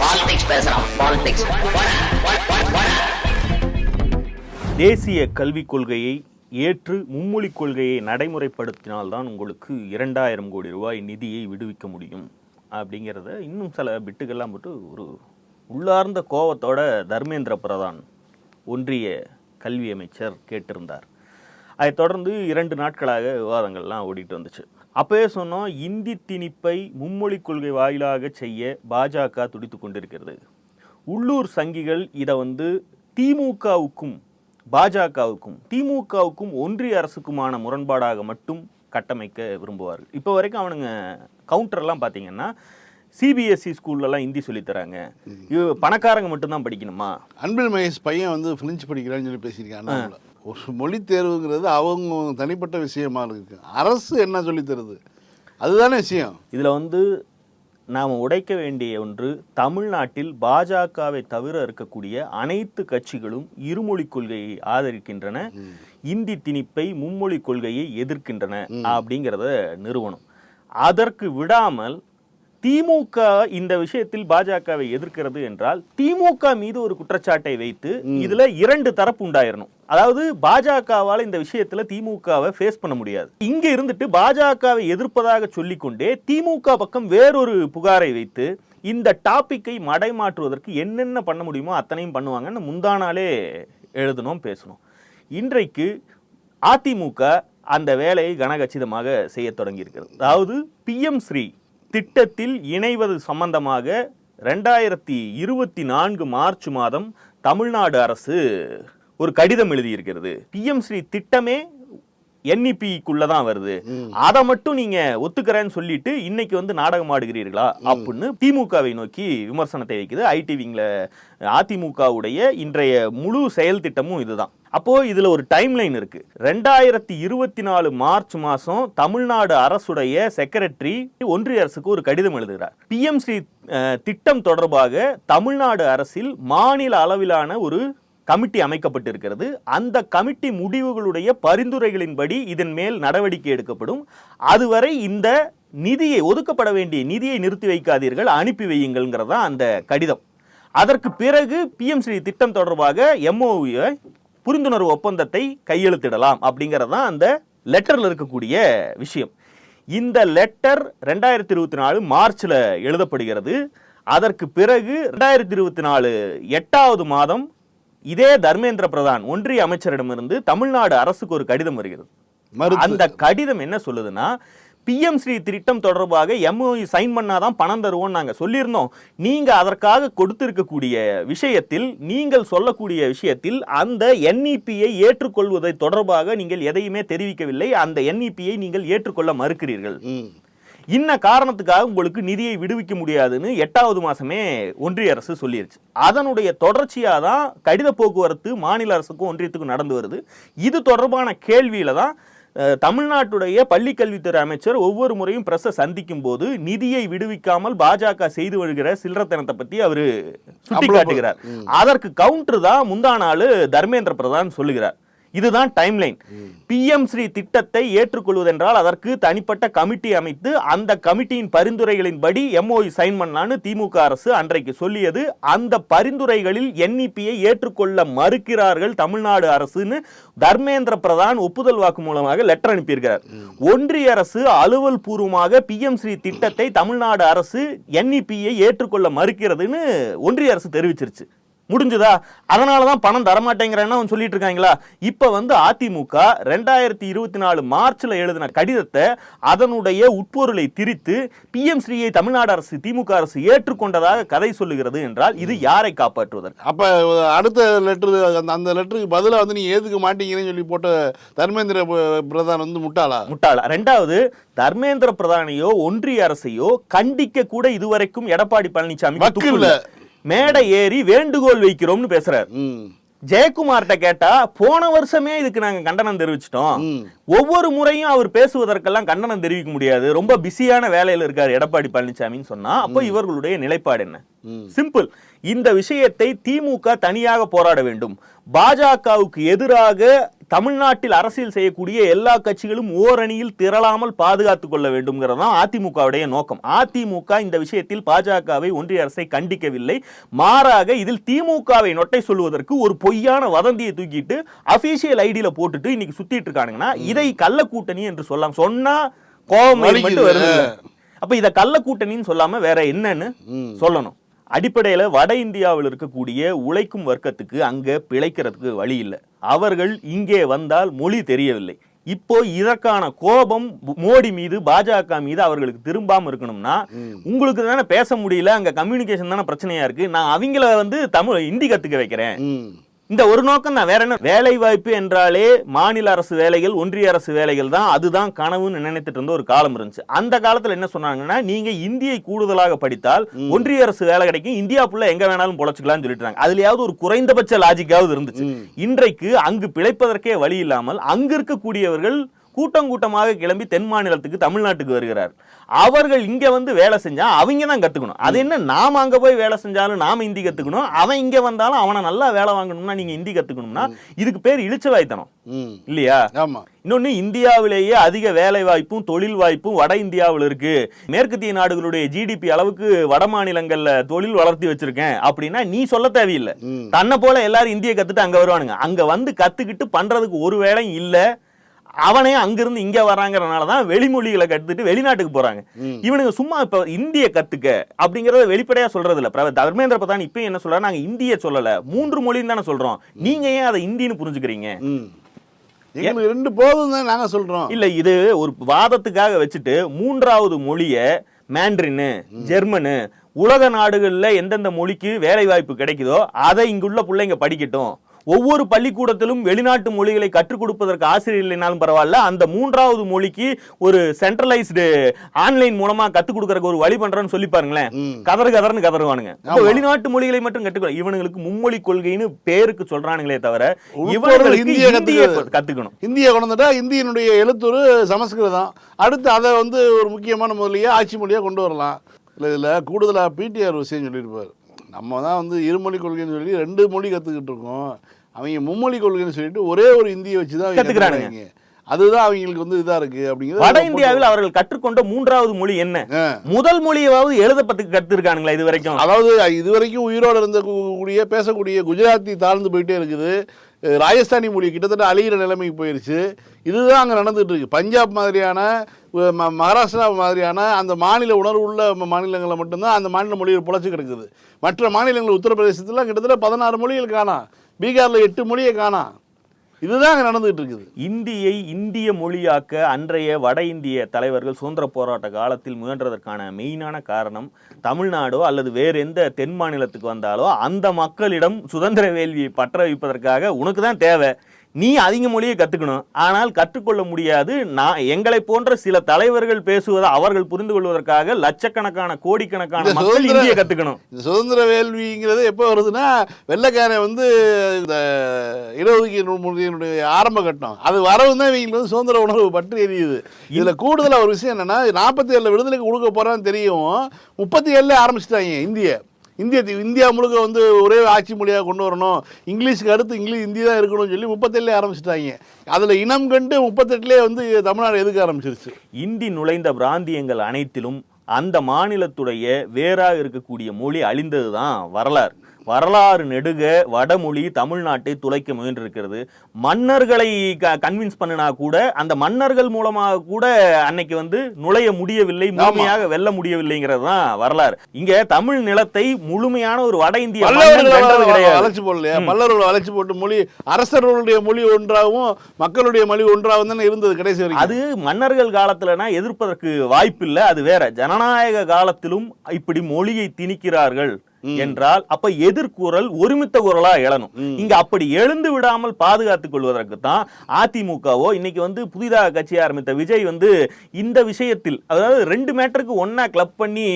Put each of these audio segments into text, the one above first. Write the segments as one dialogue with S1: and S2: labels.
S1: Politics பேசுறான் politics
S2: தேசிய கல்விக் கொள்கையை ஏற்று மும்மொழிக் கொள்கையை நடைமுறைப்படுத்தினால்தான் உங்களுக்கு இரண்டாயிரம் கோடி ரூபாய் நிதியை விடுவிக்க முடியும். அப்படிங்கிறத இன்னும் சில பிட்டுகள்லாம் போட்டு ஒரு உள்ளார்ந்த கோவத்தோட தர்மேந்திர பிரதான் ஒன்றிய கல்வி அமைச்சர் கேட்டிருந்தார். அதைத் தொடர்ந்து இரண்டு நாட்களாக விவாதங்கள்லாம் ஓடிட்டு வந்துச்சு. அப்பவே சொன்னோம் இந்தி திணிப்பை மும்மொழிக் கொள்கை வாயிலாக செய்ய பாஜக துடித்து கொண்டிருக்கிறது. உள்ளூர் சங்கிகள் இதை வந்து திமுகவுக்கும் பாஜகவுக்கும் திமுகவுக்கும் ஒன்றிய அரசுக்குமான முரண்பாடாக மட்டும் கட்டமைக்க விரும்புவார்கள். இப்போ வரைக்கும் அவனுங்க கவுண்டர்லாம் பார்த்தீங்கன்னா சிபிஎஸ்சி ஸ்கூல்லலாம் ஹிந்தி சொல்லித் தராங்க. இது பணக்காரங்க மட்டும்தான் படிக்கணுமா?
S3: அன்பில் மகேஷ் பையன் வந்து ஃப்ரெஞ்சு படிக்கிறான்னு சொல்லி பேசியிருக்காங்க. ஒரு மொழி தேர்வுங்கிறது அவங்க தனிப்பட்ட விஷயமா இருக்கு. அரசு என்ன சொல்லித் தருது? அதுதானே விஷயம்.
S2: இதில் வந்து நாம் உடைக்க வேண்டிய ஒன்று தமிழ்நாட்டில் பாஜகவை தவிர இருக்கக்கூடிய அனைத்து கட்சிகளும் இருமொழிக் கொள்கையை ஆதரிக்கின்றன. இந்தி திணிப்பை மும்மொழிக் கொள்கையை எதிர்க்கின்றன அப்படிங்கிறத நிறுவனம். அதற்கு விடாமல் திமுக இந்த விஷயத்தில் பாஜகவை எதிர்க்கிறது என்றால் திமுக மீது ஒரு குற்றச்சாட்டை வைத்து இதுல இரண்டு தரப்பு உண்டாயிரணும். அதாவது பாஜகவால இந்த விஷயத்துல திமுகவை ஃபேஸ் பண்ண முடியாது. இங்க இருந்துட்டு பாஜகவை எதிர்ப்பதாக சொல்லிக்கொண்டே திமுக பக்கம் வேறொரு புகாரை வைத்து இந்த டாபிக்கை மடைமாற்றுவதற்கு என்னென்ன பண்ண முடியுமோ அத்தனையும் பண்ணுவாங்கன்னு முந்தா நாளே எழுதணும் பேசணும். இன்றைக்கு அதிமுக அந்த வேலையை கனகச்சிதமாக செய்ய தொடங்கியிருக்கிறது. அதாவது பிஎம் ஸ்ரீ திட்டத்தில் இணைவது சம்பந்தமாக ரெண்டாயிரத்தி இருபத்தி நான்கு மார்ச் மாதம் தமிழ்நாடு அரசு ஒரு கடிதம் எழுதியிருக்கிறது. பிஎம்ஸ்ரீ திட்டமே என்இபிக்குள்ள தான் வருது. அதை மட்டும் நீங்க ஒத்துக்கிறேன்னு சொல்லிட்டு இன்னைக்கு வந்து நாடகம் ஆடுகிறீர்களா அப்படின்னு திமுகவை நோக்கி விமர்சனத்தை வைக்குது. ஐடி விங்ல அதிமுகவுடைய இன்றைய முழு செயல் திட்டமும் இதுதான். அப்போ இதுல ஒரு டைம் லைன் இருக்கு. ரெண்டாயிரத்தி இருபத்தி நாலு மார்ச் மாசம் தமிழ்நாடு அரசுடைய செக்ரட்டரி ஒன்றிய அரசுக்கு ஒரு கடிதம் எழுதுகிறார். பிஎம் ஸ்ரீ அஹ், திட்டம் தொடர்பாக தமிழ்நாடு அரசில் மாநில அளவிலான ஒரு கமிட்டி அமைக்கப்பட்டிருக்கிறது. அந்த கமிட்டி முடிவுகளுடைய பரிந்துரைகளின்படி இதன் மேல் நடவடிக்கை எடுக்கப்படும். அதுவரை இந்த நிதியை ஒதுக்கப்பட வேண்டிய நிதியை நிறுத்தி வைக்காதீர்கள் அனுப்பி வையுங்கள்ங்கிறது தான் அந்த கடிதம். அதற்கு பிறகு பிஎம்சி திட்டம் தொடர்பாக எம்ஓவியை புரிந்துணர்வு ஒப்பந்தத்தை கையெழுத்திடலாம் அப்படிங்கிறது தான் அந்த லெட்டரில் இருக்கக்கூடிய விஷயம். இந்த லெட்டர் ரெண்டாயிரத்தி இருபத்தி நாலு மார்ச்சில் எழுதப்படுகிறது. அதற்கு பிறகு ரெண்டாயிரத்தி இருபத்தி நாலு எட்டாவது மாதம் இதே தர்மேந்திர பிரதான் ஒன்றிய அமைச்சரிடமிருந்து தமிழ்நாடு அரசுக்கு ஒரு கடிதம் வருகிறது. அந்த கடிதம் என்ன சொல்லுதுன்னா பிஎம் ஸ்ரீ திட்டம் தொடர்பாக எம்ஓஇ சைன் பண்ணாதான் பணம் தருவோம் நாங்க சொல்லியிருந்தோம். நீங்க அதற்காக கொடுத்திருக்கக்கூடிய விஷயத்தில் நீங்கள் சொல்லக்கூடிய விஷயத்தில் அந்த என்இபியை ஏற்றுக்கொள்வதை தொடர்பாக நீங்கள் எதையுமே தெரிவிக்கவில்லை. அந்த என்இபியை நீங்கள் ஏற்றுக்கொள்ள மறுக்கிறீர்கள். இன்ன காரணத்துக்காக உங்களுக்கு நிதியை விடுவிக்க முடியாதுன்னு எட்டாவது மாசமே ஒன்றிய அரசு சொல்லிருச்சு. அதனுடைய தொடர்ச்சியா தான் கடித போக்குவரத்து மாநில அரசுக்கும் ஒன்றியத்துக்கும் நடந்து வருது. இது தொடர்பான கேள்வியில தான் தமிழ்நாட்டுடைய பள்ளி கல்வித்துறை அமைச்சர் ஒவ்வொரு முறையும் பிரஸை சந்திக்கும் போது நிதியை விடுவிக்காமல் பாஜக செய்து வருகிற சில்லறத்தனத்தை பத்தி அவரு சுட்டிக்காட்டுகிறார். அதற்கு கவுண்டர் தான் முந்தா நாள் தர்மேந்திர பிரதான் சொல்லுகிறார். இதுதான் டைம்லைன் பிஎம் ஸ்ரீ திட்டத்தை ஏற்றுக்கொள்வதென்றால் அதற்கு தனிப்பட்ட கமிட்டி அமைத்து அந்த கமிட்டியின் பரிந்துரைகளின்படி எம்ஓஇ சைன் பண்ணலான்னு திமுக அரசு அன்றைக்கு சொல்லியது. அந்த பரிந்துரைகளில் என்இபியை ஏற்றுக்கொள்ள மறுக்கிறார்கள் தமிழ்நாடு அரசுன்னு தர்மேந்திர பிரதான் ஒப்புதல் வாக்கு மூலமாக லெட்டர் அனுப்பியிருக்கிறார். ஒன்றிய அரசு அலுவல் பூர்வமாக பிஎம் ஸ்ரீ திட்டத்தை தமிழ்நாடு அரசு என்இபியை ஏற்றுக்கொள்ள மறுக்கிறதுன்னு ஒன்றிய அரசு தெரிவிச்சிருச்சு. முடிஞ்சுதா? அதனால தான் பணம் தரமாட்டேங்கிறேன்னு அவன் சொல்லிட்டு இருக்காங்களா? இப்போ வந்து அதிமுக ரெண்டாயிரத்தி இருபத்தி நாலு மார்ச்ல எழுதின கடிதத்தை அதனுடைய உட்பொருளை திரித்து பிஎம் ஸ்ரீயை தமிழ்நாடு அரசு திமுக அரசு ஏற்றுக்கொண்டதாக கதை சொல்லுகிறது என்றால் இது யாரை காப்பாற்றுவதற்கு?
S3: அப்ப அடுத்த லெட்டர் அந்த அந்த லெட்டருக்கு பதிலா வந்து நீங்க ஏத்துக்க மாட்டீங்கன்னு சொல்லி போட்ட தர்மேந்திர பிரதான் வந்து முட்டாளா?
S2: முட்டாள. ரெண்டாவது தர்மேந்திர பிரதானையோ ஒன்றிய அரசையோ கண்டிக்க கூட இதுவரைக்கும் எடப்பாடி பழனிசாமி. மேடை ஏறி வேண்டுகோள் வைக்கிறோம்னு பேசுறாரு. ஜெயக்குமார்கிட்ட கேட்டா போன வருஷமே இதுக்கு நாங்க கண்டனம் தெரிவிச்சிட்டோம். ஒவ்வொரு முறையும் அவர் பேசுவதற்கெல்லாம் கண்டனம் தெரிவிக்க முடியாது. ரொம்ப பிஸியான வேலையில இருக்காரு எடப்பாடி பழனிசாமின்னு சொன்னா அப்போ இவர்களுடைய நிலைப்பாடு என்ன. சிம்பிள். இந்த விஷயத்தை திமுக தனியாக போராட வேண்டும். பாஜகவுக்கு எதிராக தமிழ்நாட்டில் அரசியல் செய்யக்கூடிய எல்லா கட்சிகளும் ஓரணியில் திரளாமல் பாதுகாத்துக் கொள்ள வேண்டும்ங்கிறது தான் அதிமுகவுடைய நோக்கம். அதிமுக இந்த விஷயத்தில் பாஜகவை ஒன்றிய அரசை கண்டிக்கவில்லை. மாறாக இதில் திமுகவை நொட்டை சொல்வதற்கு ஒரு பொய்யான வதந்தியை தூக்கிட்டு அபிஷியல் ஐடியில போட்டுட்டு இன்னைக்கு சுத்திட்டு இருக்கானுங்கன்னா இதை கள்ள கூட்டணி என்று சொல்லலாம் சொன்னா கோபம். மட்டும் வருது அப்ப இத கள்ள கூட்டணின்னு சொல்லாம வேற என்னன்னு. சொல்லணும். அடிப்படையில வட இந்தியாவில் இருக்கக்கூடிய உழைக்கும் வர்க்கத்துக்கு அங்க பிழைக்கிறதுக்கு வழி இல்லை. அவர்கள் இங்கே வந்தால் மொழி தெரியவில்லை. இப்போ இதற்கான கோபம் மோடி மீது பாஜக மீது அவர்களுக்கு திரும்பாம இருக்கணும்னா உங்களுக்கு தானே பேச முடியல அங்க கம்யூனிகேஷன் தானே பிரச்சனையா இருக்கு. நான் அவங்கள வந்து தமிழ் ஹிந்தி கத்துக்க வைக்கிறேன். இந்த ஒரு நோக்கம் தான். வேற என்ன? வேலை வாய்ப்பு என்றாலே மாநில அரசு வேலைகள் ஒன்றிய அரசு வேலைகள் தான். அதுதான் கனவுன்னு நினைத்துட்டு இருந்த ஒரு காலம் இருந்துச்சு. அந்த காலத்துல என்ன சொன்னாங்கன்னா நீங்க இந்தியை கூடுதலாக படித்தால் ஒன்றிய அரசு வேலை கிடைக்கும். இந்தியாக்குள்ள எங்க வேணாலும் பொழைச்சிக்கலாம்னு சொல்லிட்டாங்க அதுலயாவது ஒரு குறைந்தபட்ச லாஜிக்காவது இருந்துச்சு. இன்றைக்கு அங்கு பிழைப்பதற்கே வழி இல்லாமல் அங்கு இருக்கக்கூடியவர்கள் கூட்டம் கூட்டமாக கிளம்பி தென் மாநிலத்துக்கு தமிழ்நாட்டுக்கு வருகிறார். அவர்கள் இங்க வந்து வேலை செஞ்சா அவங்க தான் கத்துக்கணும். அது என்ன? நாம அங்க போய் வேலை செஞ்சாலும் நாம ஹிந்தி கத்துக்கணும். அவன் இங்க வந்தாலும் அவனை நல்லா வேலை வாங்கணும்னா நீங்க ஹிந்தி கத்துக்கணும்னா இதுக்கு பேர் இழிச்சவாய்த்தனம். இல்லையா?
S3: ஆமா.
S2: இன்னொன்னு இந்தியாவிலேயே அதிக வேலை வாய்ப்பும் தொழில் வாய்ப்பும் வட இந்தியாவில் இருக்கு. மேற்கத்திய நாடுகளுடைய ஜிடிபி அளவுக்கு வட மாநிலங்கள்ல தொழில் வளர்த்தி வச்சிருக்கேன். அப்படின்னா நீ சொல்ல தேவையில்லை. தன்னை போல எல்லாரும் இந்திய கத்துட்டு அங்க வருவானுங்க. அங்க வந்து கத்துக்கிட்டு பண்றதுக்கு ஒரு வேலையும் இல்ல. அவனே அங்கிருந்து இங்க வராங்கறனால தான் வெளிமொழிகளை கத்துட்டு வெளிநாட்டுக்கு போறாங்க. இவனுங்க சும்மா இப்ப இந்திய கத்துக்க அப்படிங்கறத வெளிப்படையா சொல்றது இல்ல தர்மேந்திர பிரதான் இப்பயும் என்ன சொல்றாரு? நாங்க இந்திய சொல்லல. மூன்று மொழின்னு தானே சொல்றோம். நீங்க ஏன் அதை இந்தின்னு புரிஞ்சுக்கிறீங்க?
S3: எங்களுக்கு ரெண்டு போதும் தான் நாங்க சொல்றோம்.
S2: இல்ல இது ஒரு வாதத்துக்காக வச்சுட்டு மூன்றாவது மொழிய மேண்ட்ரின்னு ஜெர்மனு உலக நாடுகள்ல எந்தெந்த மொழிக்கு வேலை வாய்ப்பு கிடைக்குதோ அதை இங்குள்ள பிள்ளைங்க படிக்கட்டும். ஒவ்வொரு பள்ளிக்கூடத்திலும் வெளிநாட்டு மொழிகளை கற்றுக் கொடுப்பதற்கு ஆசிரியர் இல்லைனாலும் பரவாயில்ல. அந்த மூன்றாவது மொழிக்கு ஒரு சென்ட்ரலைஸ்டு ஆன்லைன் மூலமா கத்துக் கொடுக்கறதுக்கு ஒரு வழி பண்றேன்னு சொல்லி பாருங்களேன். கதறு கதர்னு கதறுவானுங்க. வெளிநாட்டு மொழிகளை மட்டும் கற்றுக்கணும் இவனுங்களுக்கு மும்மொழி கொள்கைன்னு பேருக்கு சொல்றானுங்களே தவிர
S3: உள்பொருள்
S2: இவங்களுக்கு
S3: இந்திய
S2: இந்திய
S3: கத்துக்க-
S2: கத்துக்கணும்.
S3: இந்திய கொண்டுட்டா இந்தியனுடைய எழுத்துரு சமஸ்கிருதம். அடுத்து அதை வந்து ஒரு முக்கியமான முதலியா ஆட்சி மொழியாக கொண்டு வரலாம். இல்லை இதில் கூடுதலாக பிடிஆர் விஷயம் சொல்லியிருப்பார். நம்ம தான் வந்து இருமொழி கொள்கைன்னு சொல்லி ரெண்டு மொழி கற்றுக்கிட்டு இருக்கோம் அவங்க மும்மொழி கொள்கைன்னு சொல்லிட்டு ஒரே ஒரு இந்தியை வச்சு தான். கத்துக்கிறாங்க. அதுதான் அவங்களுக்கு வந்து இதாக இருக்குது அப்படிங்கிறது
S2: வட இந்தியாவில் அவர்கள் கற்றுக்கொண்ட மூன்றாவது மொழி என்ன. முதல் மொழியாவது எழுதப்பட்டு கத்துருக்கானுங்களா இது வரைக்கும்
S3: அதாவது இதுவரைக்கும் உயிரோடு இருந்த கூடிய பேசக்கூடிய குஜராத்தி தாழ்ந்து போயிட்டே இருக்குது ராஜஸ்தானி மொழி கிட்டத்தட்ட அழிகிற நிலைமைக்கு போயிடுச்சு இதுதான் அங்கே நடந்துகிட்டு இருக்கு பஞ்சாப் மாதிரியான ம- மகாராஷ்டிரா மாதிரியான அந்த மாநில உணர்வு உள்ள மாநிலங்களில் மட்டும்தான் அந்த மாநில மொழிகள் புழைச்சி கிடக்குது. மற்ற மாநிலங்கள் உத்தரப்பிரதேசத்தில் கிட்டத்தட்ட பதினாறு மொழிகள் காணாம். பீகாரில் எட்டு மொழியை காணாம். இதுதான் அங்கே நடந்துகிட்டு இருக்குது
S2: இந்தியை இந்திய மொழியாக்க அன்றைய வட இந்திய தலைவர்கள் சுதந்திர போராட்ட காலத்தில் முயன்றதற்கான மெயினான காரணம் தமிழ்நாடோ அல்லது வேறு எந்த தென் மாநிலத்துக்கு வந்தாலோ அந்த மக்களிடம் சுதந்திர வேள்வியை பற்ற வைப்பதற்காக உனக்கு தான் தேவை. நீ அதிக மொழியை கத்துக்கணும். ஆனால் கற்றுக்கொள்ள முடியாது. நான் எங்களை போன்ற சில தலைவர்கள் பேசுவதை அவர்கள் புரிந்து கொள்வதற்காக லட்சக்கணக்கான கோடிக்கணக்கான மக்கள்
S3: சுதந்திர-
S2: இந்திய கத்துக்கணும்.
S3: இந்த சுதந்திர வேள்விங்கிறது எப்போ வருதுன்னா வெள்ளைக்காரன் வந்து இந்த இடஒதுக்கீடு ஆரம்ப கட்டம். அது வரவு தான் இவங்களுக்கு வந்து சுதந்திர உணர்வு பற்றி எரியுது. இதில் கூடுதலாக ஒரு விஷயம் என்னன்னா நாற்பத்தி ஏழில் விடுதலைக்கு கொடுக்க போகிறான்னு தெரியும். முப்பத்தி ஏழுல ஆரம்பிச்சிட்டாங்க இந்திய. இந்திய இந்தியா முழுக்க வந்து ஒரே ஆட்சி மொழியாக கொண்டு வரணும். இங்கிலீஷுக்கு அடுத்து இங்கிலீஷ் ஹிந்தி தான் இருக்கணும்னு சொல்லி முப்பத்தேழுல ஆரம்பிச்சிட்டாங்க. அதில் இனம் கண்டு முப்பத்தெட்டுலேயே வந்து தமிழ்நாடு எதுக்க ஆரம்பிச்சிருச்சு?
S2: இந்தி நுழைந்த பிராந்தியங்கள் அனைத்திலும் அந்த மாநிலத்துடைய வேறாக இருக்கக்கூடிய மொழி அழிந்ததுதான் வரலாறு. வரலாறு நெடுக வடமொழி தமிழ்நாட்டை துளைக்க முயன்றிருக்கிறது. மன்னர்களை கன்வின்ஸ் பண்ணினா கூட அந்த மன்னர்கள் மூலமாக கூட அன்னைக்கு வந்து நுழைய முடியவில்லை முழுமையாக வெல்ல முடியவில்லைங்கிறது தான் வரலாறு. இங்க தமிழ் நிலத்தை முழுமையான ஒரு வட இந்திய
S3: வளைச்சு போடலையா? பல்லவர்களை வளைச்சு போட்டு மொழி அரசர்களுடைய மொழி ஒன்றாகவும் மக்களுடைய மொழி ஒன்றாகவும் தானே இருந்தது கடைசி வரைக்கும்?
S2: அது மன்னர்கள் காலத்துலனா எதிர்ப்பதற்கு வாய்ப்பில்லை அது வேற. ஜனநாயக காலத்திலும் இப்படி மொழியை திணிக்கிறார்கள். என்றால் அப்ப எதிர்குரல் ஒருமித்த குரலா எழணும். இங்க அப்படி எழுந்து விடாமல் பாதுகாத்துக் கொள்வதற்கு தான் அதிமுகவோ இன்னைக்கு வந்து புதிதாக கட்சி ஆரம்பித்த விஜய் வந்து இந்த விஷயத்தில் அதாவது ரெண்டு மேட்டருக்கு ஒன்னா கிளப் பண்ணி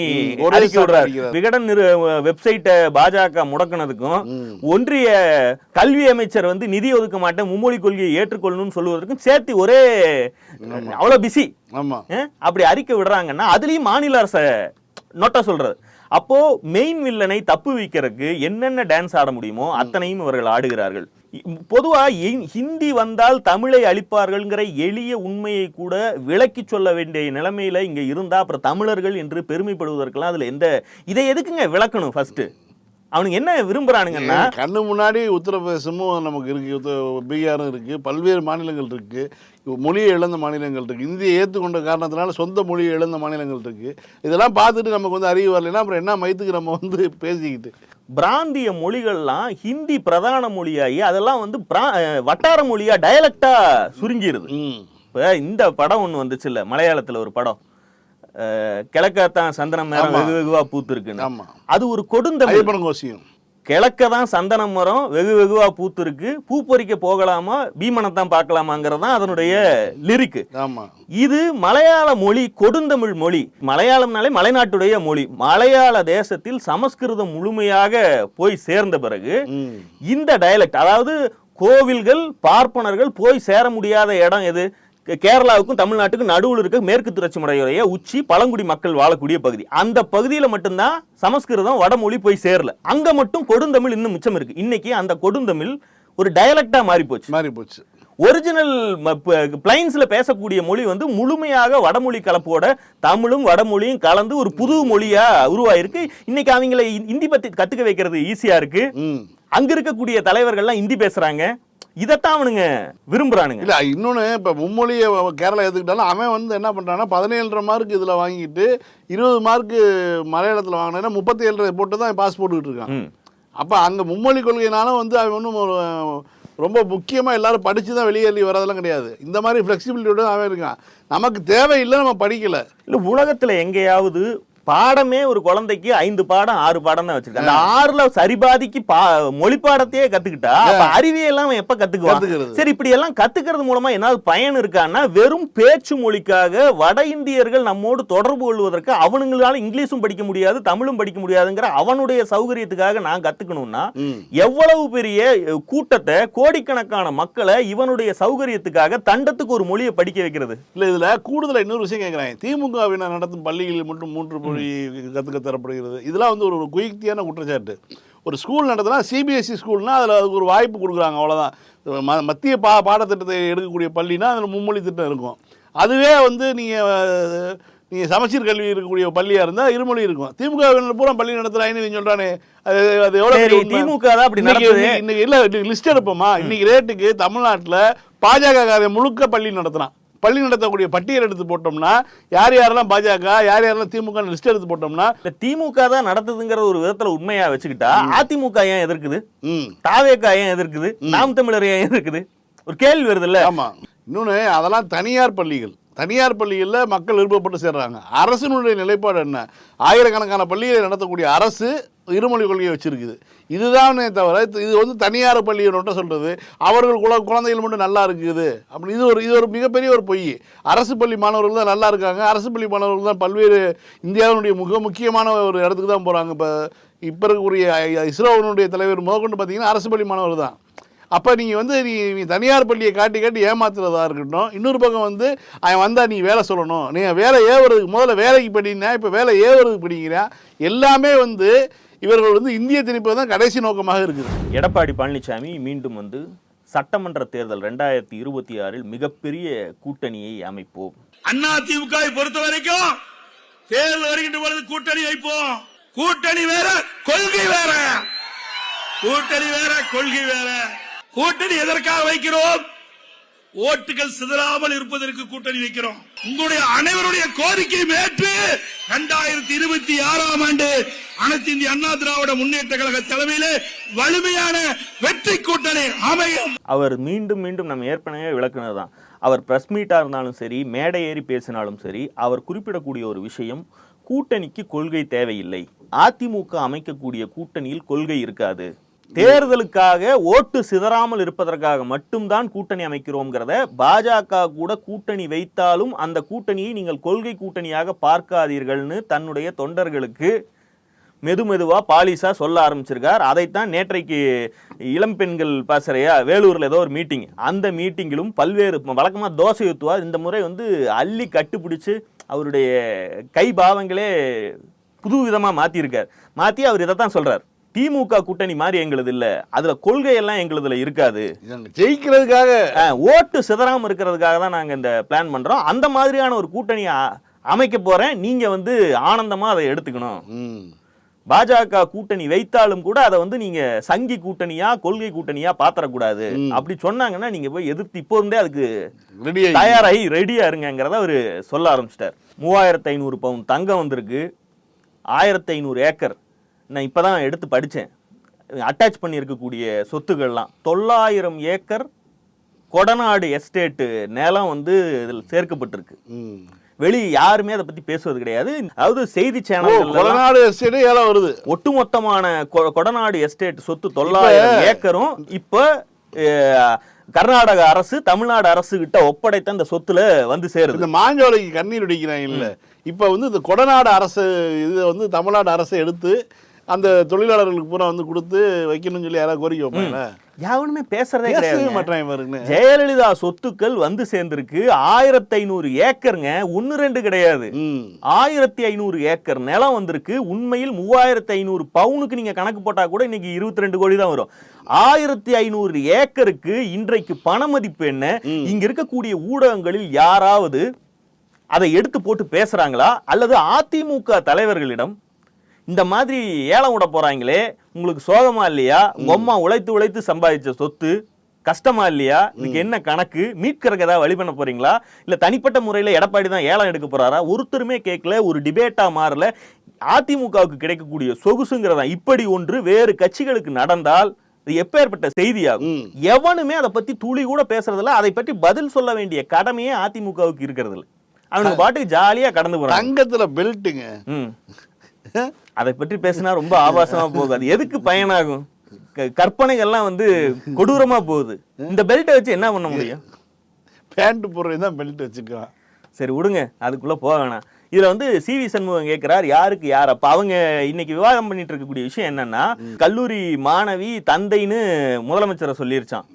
S2: விடுறாரு
S3: அடிக்கிறார்.
S2: விகடன் வெப்சைட்டை பாஜக முடக்கினதுக்கும் ஒன்றிய கல்வி அமைச்சர் வந்து நிதி ஒதுக்க மாட்டேன் மும்மொழி கொள்கையை ஏற்றுக்கொள்ளணும்னு சொல்வதற்கும் சேர்த்து ஒரே அவ்வளவு பிஸி அப்படி அறிக்கை விடுறாங்கன்னா அதுலயும் மாநில அரச நொட்ட சொல்றது அப்போ மெயின் வில்லனை தப்பு வைக்கிறதுக்கு என்னென்ன டான்ஸ் ஆட முடியுமோ அத்தனையும் இவர்கள் ஆடுகிறார்கள். பொதுவா ஹிந்தி வந்தால் தமிழை அழிப்பார்கள்ங்கிற எளிய உண்மையை கூட விளக்கி சொல்ல வேண்டிய நிலைமையில இங்க இருந்தா அப்புறம் தமிழர்கள் என்று பெருமைப்படுவதற்கெல்லாம் அதுல எந்த இதை எதுக்குங்க விளக்கணும் ஃபர்ஸ்ட் அவனுங்க என்ன விரும்புறானுங்கன்னா
S3: கண்ணு முன்னாடி உத்தரப்பிரதேசமும் நமக்கு இருக்கு பீகாரும் இருக்கு பல்வேறு மாநிலங்கள் இருக்கு மொழியை இழந்த மாநிலங்கள் இருக்கு இந்தியை ஏற்றுக்கொண்ட காரணத்தினால சொந்த மொழியை இழந்த மாநிலங்கள் இருக்கு. இதெல்லாம் பார்த்துட்டு நமக்கு வந்து அறிவு வரலைன்னா அப்புறம் என்ன மயத்துக்கு நம்ம வந்து பேசிக்கிட்டு?
S2: பிராந்திய மொழிகள்லாம் ஹிந்தி பிரதான மொழியாகி அதெல்லாம் வந்து வட்டார மொழியா டயலக்டா சுருங்கிருது.
S3: ம்.
S2: இப்போ இந்த படம் ஒன்று வந்துச்சுல்ல மலையாளத்துல ஒரு படம். கிழக்கத்தான் சந்தனம் மரம். வெகு வெகுவா பூத்திருக்குன்னு. அது ஒரு
S3: கோசியம்
S2: கிழக்க தான் சந்தன மரம் வெகு வெகுவா பூத்திருக்கு. பூ பறிக்க போகலாமா? பீமனைத்தான் பார்க்கலாமாங்கிறது தான் அதனுடைய லிரிக்கு. இது மலையாள மொழி கொடுந்தமிழ் மொழி. மலையாளம்னாலே மலைநாட்டுடைய மொழி. மலையாள தேசத்தில் சமஸ்கிருதம் முழுமையாக போய் சேர்ந்த பிறகு இந்த டயலெக்ட் அதாவது கோவில்கள் பார்ப்பனர்கள் போய் சேர முடியாத இடம் எது? கேரளாவுக்கும் தமிழ்நாட்டுக்கும் நடுவில் இருக்க மேற்கு தொடர்ச்சி மலையுடைய உச்சி பழங்குடி மக்கள் வாழக்கூடிய பகுதி. அந்த பகுதியில் மட்டும்தான் சமஸ்கிருதம் வடமொழி போய் சேரல. அங்க மட்டும் கொடுந்தமிழ் இன்னும் மிச்சம் இருக்கு. இன்னைக்கு அந்த கொடுந்தமிழ் ஒரு டயலெக்டா மாறி போச்சு.
S3: மாறி போச்சு
S2: ஒரிஜினல் பிளைன்ஸ்ல பேசக்கூடிய மொழி வந்து முழுமையாக வடமொழி கலப்போட தமிழும் வடமொழியும் கலந்து ஒரு புது மொழியா உருவாயிருக்கு. இன்னைக்கு அவங்கள ஹிந்தி பத்தி கத்துக்க வைக்கிறது ஈஸியா இருக்கு. அங்க இருக்கக்கூடிய தலைவர்கள்லாம் ஹிந்தி பேசுறாங்க. இதைத்தான் அவனுங்க விரும்புறானுங்க.
S3: இல்ல இன்னொன்னு இப்ப மும்மொழியை கேரளா ஏத்துக்கிட்டாலும் அவன் வந்து என்ன பண்றான்னா பதினேழரை மார்க் இதுல வாங்கிட்டு இருபது மார்க் மலையாளத்துல வாங்கினா முப்பத்தி ஏழரை போட்டு தான் பாஸ் போட்டுக்கிட்டு இருக்கான். அப்ப அங்க மும்மொழி கொள்கைனால வந்து அவன் ஒன்றும் ரொம்ப முக்கியமா எல்லாரும் படிச்சு தான் வெளியேறி வரதெல்லாம் கிடையாது. இந்த மாதிரி ஃப்ளெக்சிபிலிட்டியோட அவன் இருக்கான். நமக்கு தேவையில்லை நம்ம படிக்கல.
S2: இல்ல உலகத்துல எங்கேயாவது பாடமே ஒரு குழந்தைக்கு ஐந்து பாடம் ஆறு பாடம் தான் வச்சிருக்காங்க அந்த ஆறுல சரிபாதிக்கு மொழி பாடத்தையே கத்துக்கிட்டா அறிவியெல்லாம் எப்ப கத்துக்குவான். சரி இப்படி எல்லாம் கத்துக்கிறது மூலமா ஏதாவது பயன் இருக்கான்னா வெறும் பேச்சு மொழிக்காக வட இந்தியர்கள் நம்மோடு தொடர்பு கொள்வதற்கு அவனுங்களால இங்கிலீஷும் படிக்க முடியாது தமிழும் படிக்க முடியாதுங்கிற அவனுடைய சௌகரியத்துக்காக நான் கத்துக்கணும்னா. எவ்வளவு பெரிய கூட்டத்தை கோடிக்கணக்கான மக்களை இவனுடைய சௌகரியத்துக்காக தண்டத்துக்கு ஒரு மொழியை படிக்க வைக்கிறது?
S3: இல்ல இதுல கூடுதலா இன்னொரு விஷயம் கேட்கிறேன் திமுகவினர் நடத்தும் பள்ளிகளில் மட்டும் மூன்று மொழி கத்துக்க தரப்படுகிறது. இதெல்லாம் வந்து ஒரு குயுக்தியான குற்றச்சாட்டு. ஒரு ஸ்கூல் நடத்தினா சிபிஎஸ்சி ஸ்கூல்னா அதில் அதுக்கு ஒரு வாய்ப்பு கொடுக்குறாங்க அவ்வளோதான் ம மத்திய பா பாடத்திட்டத்தை எடுக்கக்கூடிய பள்ளினா அதில் மும்மொழி திட்டம் இருக்கும். அதுவே வந்து நீங்கள் நீங்கள் சமச்சீர் கல்வி இருக்கக்கூடிய பள்ளியாக இருந்தால் இருமொழி இருக்கும். திமுகவினர் பூரா பள்ளி நடத்துகிறாங்கன்னு நீ சொல்கிறானே அது அது எவ்வளோ
S2: திமுக தான் அப்படி நடத்துது
S3: இன்னைக்கு இல்ல லிஸ்ட் எடுப்போமா? இன்னைக்கு ரேட்டுக்கு தமிழ்நாட்டுல பாஜக காரன் முழுக்க பள்ளி நடத்துறான். பள்ளி நடத்தக்கூடிய பட்டியல் எடுத்து போட்டோம்னா யார் யாரெல்லாம் பாஜக யார் யாரெல்லாம் திமுக லிஸ்ட் எடுத்து போட்டோம்னா
S2: இந்த திமுக தான் நடத்துதுங்கிற ஒரு விதத்துல உண்மையா வச்சுக்கிட்டா அதிமுக ஏன் எதிர்க்குது?
S3: ம்.
S2: தாவேக்கா ஏன் எதிர்க்குது? நாம் தமிழர் ஏன் எதிர்க்குது? ஒரு கேள்வி வருது இல்ல
S3: ஆமா. இன்னொன்னு அதெல்லாம் தனியார் பள்ளிகள். தனியார் பள்ளியில் மக்கள் விருப்பப்பட்டு சேர்றாங்க. அரசினுடைய நிலைப்பாடு என்ன? ஆயிரக்கணக்கான பள்ளிகளை நடத்தக்கூடிய அரசு இருமொழி கொள்கையை வச்சுருக்குது. இதுதானே தவிர இது- இது வந்து தனியார் பள்ளியோட சொல்கிறது அவர்கள் குல குழந்தைகள் மட்டும் நல்லா இருக்குது. அப்படி இது ஒரு இது ஒரு மிகப்பெரிய ஒரு பொய். அரசு பள்ளி மாணவர்கள் தான் நல்லா இருக்காங்க. அரசு பள்ளி மாணவர்கள் தான் பல்வேறு இந்தியாவினுடைய மிக முக்கியமான ஒரு இடத்துக்கு தான் போகிறாங்க இப்போ இப்போ இருக்கக்கூடிய இஸ்ரோவினுடைய தலைவர் முதற்கொண்டு பார்த்தீங்கன்னா அரசு பள்ளி மாணவர் தான். அப்போ நீங்கள் வந்து நீ நீ தனியார் பள்ளியை காட்டி காட்டி ஏமாத்துறதா இருக்கட்டும். இன்னொரு பக்கம் வந்து அவன் வந்தால் நீ வேலை சொல்லணும். நீ வேலை ஏவுறதுக்கு முதல்ல வேலைக்கு படினா இப்போ வேலை ஏவுறதுக்கு படிக்கிறா எல்லாமே வந்து இவர்கள் வந்து இந்திய திணிப்பு தான் கடைசி நோக்கமாக இருக்குது.
S2: எடப்பாடி பழனிசாமி மீண்டும் வந்து சட்டமன்ற தேர்தல் ரெண்டாயிரத்தி இருபத்தி ஆறில் மிகப்பெரிய கூட்டணியை அமைப்போம்.
S4: அண்ணா திமுக பொறுத்த வரைக்கும் தேர்தல் வருகின்ற பொழுது கூட்டணி வைப்போம். கூட்டணி வேற கொள்கை வேற. கூட்டணி வேற கொள்கை வேற. கூட்டணி எதற்காக வைக்கிறோம்? ஓட்டுகள் சிதறாமல் இருப்பதற்கு கூட்டணி வைக்கிறோம். உங்களுடைய அனைவருடைய கோரிக்கை ஏற்று இரண்டாயிரத்தி இருபத்தி ஆறாம் ஆண்டு அனைத்து இந்திய அண்ணா திராவிட முன்னேற்ற கழக தலைமையிலே வலிமையான வெற்றி கூட்டணி அமையும்.
S2: அவர் மீண்டும் மீண்டும் நம்ம ஏற்கனவே விளக்குனது தான் அவர் பிரஸ் மீட்டாக இருந்தாலும் சரி மேடை ஏறி பேசினாலும் சரி அவர் குறிப்பிடக்கூடிய ஒரு விஷயம் கூட்டணிக்கு கொள்கை தேவையில்லை. அதிமுக அமைக்கக்கூடிய கூட்டணியில் கொள்கை இருக்காது. தேர்தலுக்காக ஓட்டு சிதறாமல் இருப்பதற்காக மட்டும்தான் கூட்டணி அமைக்கிறோங்கிறத பாஜக கூட கூட்டணி வைத்தாலும் அந்த கூட்டணியை நீங்கள் கொள்கை கூட்டணியாக பார்க்காதீர்கள்னு தன்னுடைய தொண்டர்களுக்கு மெது மெதுவாக பாலிசா சொல்ல ஆரம்பிச்சிருக்கார். அதைத்தான் நேற்றைக்கு இளம் பெண்கள் பாசறையா வேலூரில் ஏதோ ஒரு மீட்டிங் அந்த மீட்டிங்கிலும் பல்வேறு வழக்கமாக தோசை ஊற்றுவார் இந்த முறை வந்து அள்ளி கட்டுப்பிடிச்சு அவருடைய கை பாவங்களே புது விதமாக மாற்றியிருக்கார் மாற்றி அவர் இதைத்தான் சொல்கிறார் திமுக கூட்டணி மாதிரி எங்களுது இல்ல. அதுல கொள்கை எல்லாம் எங்களுதுல இருக்காது.
S3: ஜெயிக்கிறதுக்காக.
S2: ஓட்டு சிதறாம இருக்கிறதுக்காக தான் நாங்க இந்த பிளான் பண்றோம். அந்த மாதிரியான ஒரு கூட்டணி அமைக்க போறேன். நீங்க வந்து ஆனந்தமா அதை எடுத்துக்கணும். பாஜக கூட்டணி வைத்தாலும் கூட அதை வந்து நீங்க சங்கி கூட்டணியா கொள்கை கூட்டணியா பாத்திரக்கூடாது. அப்படி சொன்னாங்கன்னா நீங்க போய் எதிர்த்து இப்போ இருந்தே அதுக்கு தயாராகி ரெடியா இருங்கிறத அவர் சொல்ல ஆரம்பிச்சிட்டார். மூவாயிரத்து ஐநூறு பவுன் தங்கம் வந்திருக்கு. ஆயிரத்தி ஐநூறு ஏக்கர். நான் இப்பதான் எடுத்து படிச்சேன். அட்டாச் பண்ணி இருக்கக்கூடிய சொத்துக்கள்லாம். தொள்ளாயிரம் ஏக்கர் கொடநாடு எஸ்டேட்டு நிலம் வந்து இதில் சேர்க்கப்பட்டிருக்கு. வெளியே யாருமே அதை பத்தி பேசுவது கிடையாது. அதாவது செய்தி
S3: கொலநாடு எஸ்டேட் ஏலம் வருது.
S2: ஒட்டுமொத்தமான கொடநாடு எஸ்டேட் சொத்து தொள்ளாயிரம் ஏக்கரும் இப்ப கர்நாடக அரசு தமிழ்நாடு அரசு கிட்ட ஒப்படைத்த அந்த சொத்துல வந்து சேருது.
S3: இந்த மாஞ்சோலைக்கு கண்ணீர் அடிக்கிறாங்க இல்ல இப்ப வந்து இந்த கொடநாடு அரசு இது வந்து தமிழ்நாடு அரசு எடுத்து அந்த தொழிலாளர்களுக்கு பூரா வந்து கொடுத்து வைக்கணும்னு சொல்லி யாராவது கோரிக்கை வைப்பாங்க
S2: யாவனுமே பேசுறதே கிடையாது ஜெயலலிதா சொத்துக்கள் வந்து சேர்ந்திருக்கு. ஆயிரத்தி ஐநூறு ஏக்கருங்க ஒன்னு ரெண்டு கிடையாது. ஆயிரத்தி ஐநூறு ஏக்கர் நிலம் வந்திருக்கு. உண்மையில் மூவாயிரத்தி ஐநூறு பவுனுக்கு நீங்க கணக்கு போட்டா கூட இன்னைக்கு இருபத்தி ரெண்டு கோடி தான் வரும். ஆயிரத்தி ஐநூறு ஏக்கருக்கு இன்றைக்கு பண மதிப்பு என்ன இங்க இருக்கக்கூடிய ஊடகங்களில் யாராவது அதை எடுத்து போட்டு பேசுறாங்களா? அல்லது அதிமுக தலைவர்களிடம் இந்த மாதிரி ஏலம் விட போறாங்களே உங்களுக்கு சோகமா இல்லையா? உங்க அம்மா உழைத்து உழைத்து சம்பாதிச்ச சொத்து கஷ்டமா இல்லையா? இதுக்கு என்ன கணக்கு? மீட்கிறதுக்கு ஏதாவது வழி பண்ண போறீங்களா? இல்ல தனிப்பட்ட முறையில எடப்பாடி தான் ஏலம் எடுக்க போறாரா? ஒருத்தருமே கேட்கல ஒரு டிபேட்டா மாறல. அதிமுகவுக்கு கிடைக்கக்கூடிய சொகுசுங்கிறதா இப்படி ஒன்று வேறு கட்சிகளுக்கு நடந்தால் இது எப்பேற்பட்ட செய்தியாகும்? எவனுமே அதை பத்தி துளி கூட பேசுறதில்ல. அதை பற்றி பதில் சொல்ல வேண்டிய கடமையே அதிமுகவுக்கு இருக்கிறது இல்ல அவனுக்கு பாட்டுக்கு ஜாலியா கடந்து போறாங்க.
S3: தங்கத்துல பெல்ட்டுங்க.
S2: அதை பற்றி பேசினா ரொம்ப ஆபாசமா போகுது. அது எதுக்கு பயனாகும்? கற்பனைகள்லாம் வந்து கொடூரமா போகுது. இந்த பெல்ட்டை வச்சு என்ன பண்ண முடியும்?
S3: பேண்ட் போடுறது தான் பெல்ட் வச்சுக்கலாம்.
S2: சரி விடுங்க. அதுக்குள்ள போக வேணாம். இதுல வந்து சி வி சண்முகம் கேட்கிறார் யாருக்கு யார் அப்ப அவங்க இன்னைக்கு விவாதம் பண்ணிட்டு இருக்கக்கூடிய விஷயம் என்னன்னா கல்லூரி மாணவி தந்தைன்னு முதலமைச்சரை சொல்லிருச்சான்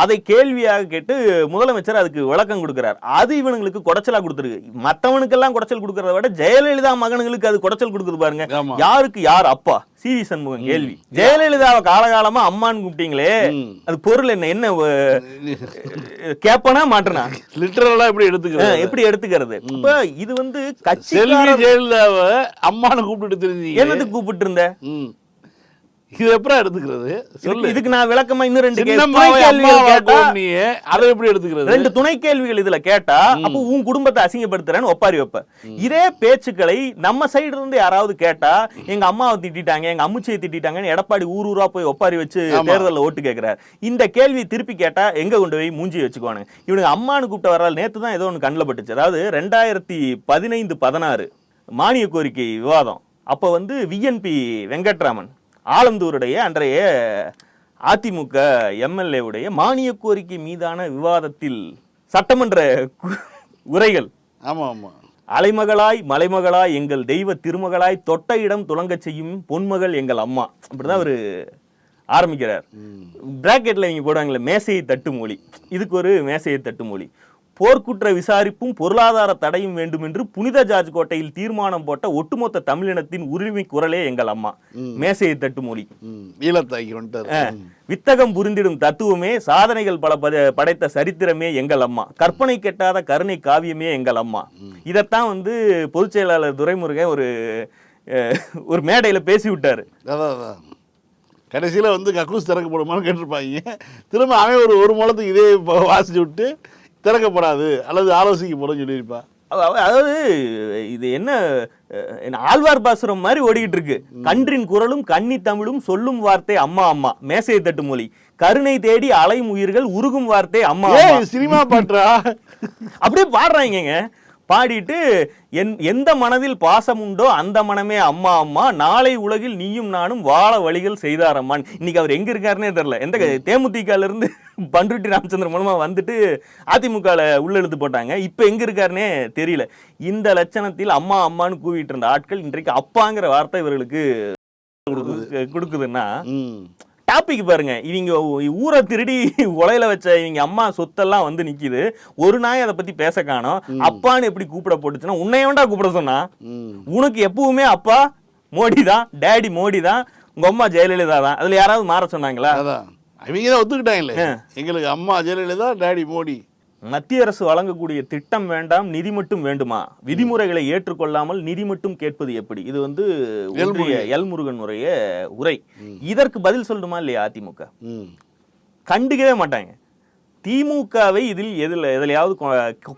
S2: அதை கேள்வியாக கேட்டு முதலமைச்சர் அதுக்கு விளக்கம் கொடுக்கிறார். அது இவனுங்களுக்கு குடைச்சலா கொடுத்துருக்கு. மத்தவனுக்கெல்லாம் குடைச்சல் கொடுக்கறத விட ஜெயலலிதா மகனுங்களுக்கு அது குடைச்சல் கொடுக்குது பாருங்க. யாருக்கு யார் அப்பா? சி வி சண்முகம் கேள்வி. ஜெயலலிதாவை காலகாலமா அம்மான்னு கூப்பிட்டீங்களே அது பொருள் என்ன? என்ன கேப்பனா மாட்டனா?
S3: லிட்டரலா எப்படி எடுத்துக்கிறது?
S2: எப்படி எடுத்துக்கிறது? அப்ப இது வந்து கட்சி
S3: ஜெயலலிதாவை அம்மானு கூப்பிட்டு
S2: என்னதுக்கு கூப்பிட்டு இருந்த.
S3: இது எப்பறம் எடுத்துக்கிறது? சொல்லு.
S2: இதுக்கு- நான் விளக்கமா இன்னும் ரெண்டு கே- துணை
S3: சின்னம்மாவை
S2: கேள்விகள்
S3: அம்மாவா
S2: கேட்டா
S3: கோன்னியே, அதை எப்படி எடுத்துக்கிறது?
S2: ரெண்டு துணை கேள்விகள் இதுல கேட்டா அப்ப உன் குடும்பத்தை அசிங்கப்படுத்துறேன்னு ஒப்பாரி வைப்ப. இதே பேச்சுக்களை நம்ம சைடு இருந்து யாராவது கேட்டா எங்க அம்மாவை திட்டிட்டாங்க எங்க அம்முச்சியை திட்டிட்டாங்கன்னு எடப்பாடி ஊர் ஊரா போய் ஒப்பாரி வச்சு. தேர்தல்ல ஓட்டு கேக்குறாரு. இந்த கேள்வி திருப்பி கேட்டா எங்க கொண்டு போய் மூஞ்சி வச்சுக்குவானு? இவனுக்கு அம்மானு கூப்பிட்ட வரால் நேத்து தான் ஏதோ ஒன்று கண்ணில் பட்டுச்சு. அதாவது ரெண்டாயிரத்தி பதினைந்து பதினாறு மானிய கோரிக்கை விவாதம். அப்ப வந்து விஎன்பி வெங்கட்ராமன் ஆலந்தூருடைய அன்றைய அதிமுக எம்எல்ஏ உடைய மானிய கோரிக்கை மீதான விவாதத்தில் சட்டமன்ற உரைகள்.
S3: ஆமா ஆமா.
S2: அலைமகளாய் மலைமகளாய் எங்கள் தெய்வ திருமகளாய் தொட்ட இடம் துலங்கச் செய்யும் பொன்மகள் எங்கள் அம்மா. அப்படிதான் அவரு ஆரம்பிக்கிறார். பிராக்கெட்ல நீங்க போடுவாங்களே மேசையை தட்டு மொழி இதுக்கு ஒரு மேசையை தட்டு மொழி போர்க்குற்ற விசாரிப்பும் பொருளாதார தடையும் வேண்டும் என்று புனித ஜார்ஜ் கோட்டையில் தீர்மானம் போட்ட ஒட்டுமொத்த தமிழினத்தின் உரிமை குரலே எங்கள் அம்மா. மேசையை தட்டு மொழி. வித்தகம் புரிந்திடும் தத்துவமே சாதனைகள் பல படைத்த சரித்திரமே எங்கள் அம்மா. கற்பனை கெட்டாத கருணை காவியமே எங்கள் அம்மா. இதைத்தான் வந்து பொதுச் செயலாளர் துரைமுருகன் ஒரு ஒரு மேடையில பேசி விட்டாரு
S3: அதான் அதான். கடைசியில் வந்து கக்கூஸ் திறக்கப்படுமான்னு கேட்டிருப்பாங்க. திரும்ப அவன் ஒரு ஒரு மூலத்துக்கு இதே வாசிச்சு விட்டு திறக்கப்படாது அல்லது ஆலோசிக்கப்படும்
S2: அவ- அதாவது இது என்ன ஆழ்வார் பாசுரம் மாதிரி ஓடிக்கிட்டு இருக்கு கன்றின் குரலும் கன்னி தமிழும் சொல்லும் வார்த்தை அம்மா அம்மா. மேசையை தட்டு மொழி. கருணை தேடி அலையும் உயிர்கள் உருகும் வார்த்தை அம்மா
S3: சினிமா பாட்டுறா?
S2: அப்படியே பாடுறாங்கங்க பாடிட்டு என் எந்த மனதில் பாசம் உண்டோ அந்த மனமே அம்மா அம்மா. நாளை உலகில் நீயும் நானும் வாழ வழிகள் செய்தாரம்மான் இன்னைக்கு அவர் எங்க இருக்காருன்னே தெரியல. எந்த தேமுதிகல இருந்து பண்ருட்டி ராமச்சந்திரன் மூலமா வந்துட்டு அதிமுகல உள்ள இழுத்து போட்டாங்க. இப்ப எங்க இருக்காருன்னே தெரியல. இந்த லட்சணத்தில் அம்மா அம்மான்னு கூவிட்டு இருந்த ஆட்கள் இன்றைக்கு அப்பாங்கிற வார்த்தை இவர்களுக்கு கொடுக்குதுன்னா டாபிக் பாருங்க. இவங்க ஊரை திருடி உலையில வச்ச இவங்க அம்மா சொத்தெல்லாம் வந்து நிக்குது. ஒரு நாய் அதை பத்தி பேச காணோம். அப்பான்னு எப்படி கூப்பிட போட்டுச்சுன்னா உன்னை வேண்டா கூப்பிட சொன்னா? உனக்கு எப்பவுமே அப்பா மோடி தான் டேடி மோடி தான் உங்க அம்மா ஜெயலலிதா தான் அதுல யாராவது மாற சொன்னாங்களா?
S3: அதான். அவங்க தான் ஒத்துக்கிட்டாங்களே. எங்களுக்கு அம்மா ஜெயலலிதா டாடி மோடி.
S2: மத்திய அரசு வழங்கக்கூடிய திட்டம் வேண்டாம் நிதி மட்டும் வேண்டுமா? விதிமுறைகளை ஏற்றுக்கொள்ளாமல் நிதி மட்டும் கேட்பது எப்படி? இது வந்து ஒன்றிய எல்முருகன். உரைய உரை. இதற்கு பதில் சொல்லணுமா இல்லையா அதிமுக? கண்டுக்கவே மாட்டாங்க. திமுகவை இதில் எதில் எதுலையாவது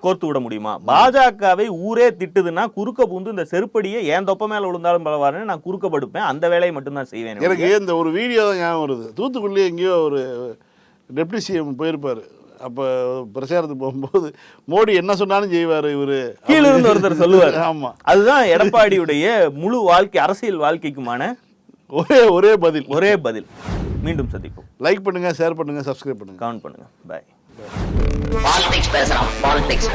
S2: கோர்த்து விட முடியுமா? பாஜகவை ஊரே திட்டுதுன்னா குறுக்க பூந்து இந்த செருப்படியை என் தொப்ப மேல விழுந்தாலும் பரவாயில்ல நான் குறுக்க படுப்பேன் அந்த வேலையை மட்டும்தான் செய்வேன்
S3: எனக்கு இந்த ஒரு வீடியோ தான் ஞாபகம் வருது. தூத்துக்குள்ளே எங்கேயோ ஒரு டெப்டி சிஎம் போயிருப்பார். அப்போ பிரச்சாரத்துக்கு போகும்போது மோடி என்ன சொன்னாலும் செய்வார் இவரு
S2: கீழ இருந்து ஒருத்தர் சொல்லுவார்.
S3: ஆமா.
S2: அதுதான் எடப்பாடியுடைய முழு வாழ்க்கை அரசியல் வாழ்க்கைக்குமான
S3: ஒரே ஒரே பதில்.
S2: ஒரே பதில். மீண்டும் சந்திப்போம்.
S3: லைக் பண்ணுங்க ஷேர் பண்ணுங்க சப்ஸ்கிரைப் பண்ணுங்க.
S2: கமெண்ட் பண்ணுங்க. பாய்
S1: பாலிடிக்ஸ் பேசுறான். பாலிடிக்ஸ்